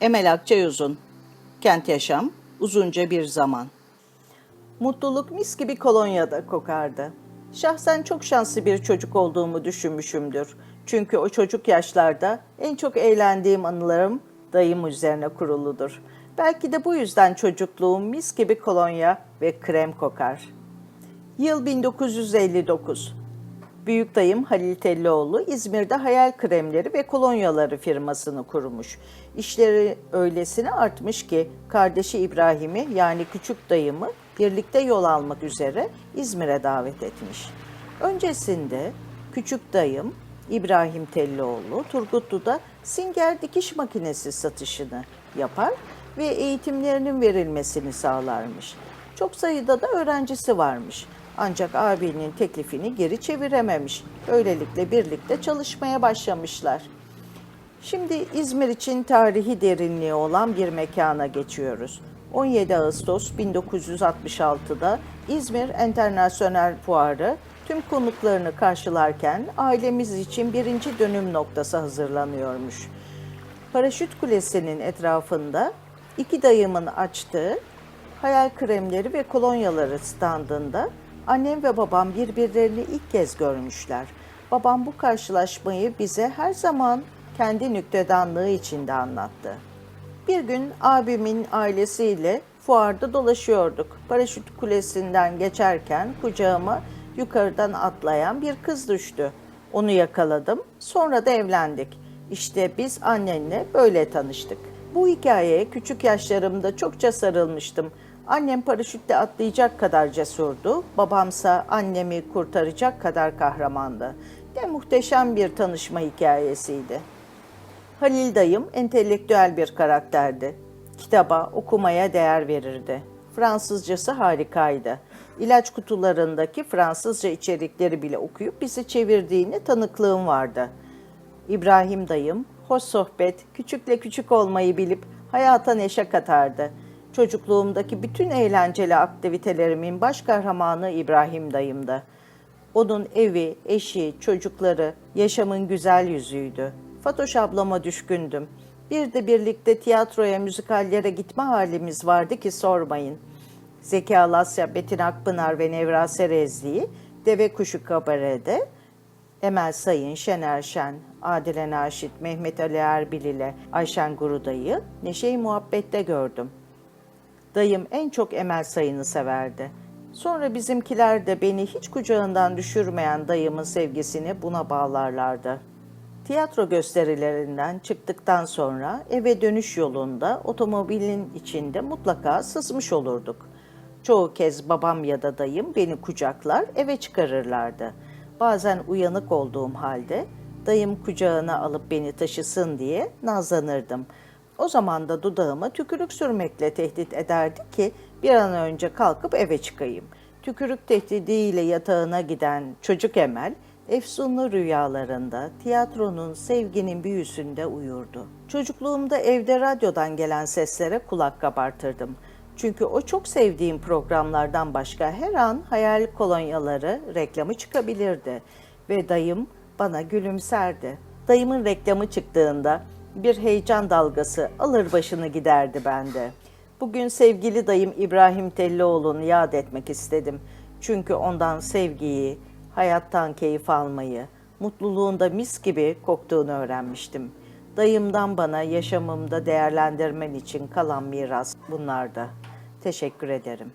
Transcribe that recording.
Emel Akçay Uzun Kent Yaşam Uzunca Bir Zaman Mutluluk mis gibi kolonyada kokardı. Şahsen çok şanslı bir çocuk olduğumu düşünmüşümdür. Çünkü o çocuk yaşlarda en çok eğlendiğim anılarım dayım üzerine kuruludur. Belki de bu yüzden çocukluğum mis gibi kolonya ve krem kokar. Yıl 1959. Büyük dayım Halil Tellioğlu İzmir'de hayal kremleri ve kolonyaları firmasını kurmuş. İşleri öylesine artmış ki kardeşi İbrahim'i yani küçük dayımı birlikte yol almak üzere İzmir'e davet etmiş. Öncesinde küçük dayım İbrahim Tellioğlu Turgutlu'da Singer dikiş makinesi satışını yapar ve eğitimlerinin verilmesini sağlarmış. Çok sayıda da öğrencisi varmış. Ancak abinin teklifini geri çevirememiş. Böylelikle birlikte çalışmaya başlamışlar. Şimdi İzmir için tarihi derinliği olan bir mekana geçiyoruz. 17 Ağustos 1966'da İzmir Enternasyonel Fuarı tüm konuklarını karşılarken ailemiz için birinci dönüm noktası hazırlanıyormuş. Paraşüt Kulesi'nin etrafında iki dayımın açtığı hayal kremleri ve kolonyaları standında annem ve babam birbirlerini ilk kez görmüşler. Babam bu karşılaşmayı bize her zaman kendi nüktedanlığı içinde anlattı. Bir gün abimin ailesiyle fuarda dolaşıyorduk. Paraşüt kulesinden geçerken kucağıma yukarıdan atlayan bir kız düştü. Onu yakaladım. Sonra da evlendik. İşte biz annenle böyle tanıştık. Bu hikayeye küçük yaşlarımda çokça sarılmıştım. Annem paraşütle atlayacak kadar cesurdu. Babamsa annemi kurtaracak kadar kahramandı. Ne muhteşem bir tanışma hikayesiydi. Halil dayım entelektüel bir karakterdi. Kitaba, okumaya değer verirdi. Fransızcası harikaydı. İlaç kutularındaki Fransızca içerikleri bile okuyup bizi çevirdiğini tanıklığım vardı. İbrahim dayım, hoş sohbet, küçükle küçük olmayı bilip hayata neşe katardı. Çocukluğumdaki bütün eğlenceli aktivitelerimin baş kahramanı İbrahim dayımdı. Onun evi, eşi, çocukları yaşamın güzel yüzüydü. Fatoş ablama düşkündüm. Bir de birlikte tiyatroya, müzikallere gitme halimiz vardı ki sormayın. Zeki Alasya, Betin Akpınar ve Nevra Serezli'yi Deve Kuşu Kabare'de Emel Sayın, Şener Şen, Adile Naşit, Mehmet Ali Erbil ile Ayşen Guruday'ı Neşe-i Muhabbet'te gördüm. Dayım en çok Emel Sayın'ı severdi. Sonra bizimkiler de beni hiç kucağından düşürmeyen dayımın sevgisini buna bağlarlardı. Tiyatro gösterilerinden çıktıktan sonra eve dönüş yolunda otomobilin içinde mutlaka sızmış olurduk. Çoğu kez babam ya da dayım beni kucaklar eve çıkarırlardı. Bazen uyanık olduğum halde dayım kucağına alıp beni taşısın diye nazlanırdım. O zaman da dudağıma tükürük sürmekle tehdit ederdi ki bir an önce kalkıp eve çıkayım. Tükürük tehdidiyle yatağına giden çocuk Emel, efsunlu rüyalarında tiyatronun sevginin büyüsünde uyurdu. Çocukluğumda evde radyodan gelen seslere kulak kabartırdım. Çünkü o çok sevdiğim programlardan başka her an hayal kolonyaları reklamı çıkabilirdi ve dayım bana gülümserdi. Dayımın reklamı çıktığında bir heyecan dalgası alır başını giderdi bende. Bugün sevgili dayım İbrahim Tellioğlu'nu yad etmek istedim. Çünkü ondan sevgiyi, hayattan keyif almayı, mutluluğunda mis gibi koktuğunu öğrenmiştim. Dayımdan bana yaşamımda değerlendirmen için kalan miras bunlarda. Teşekkür ederim.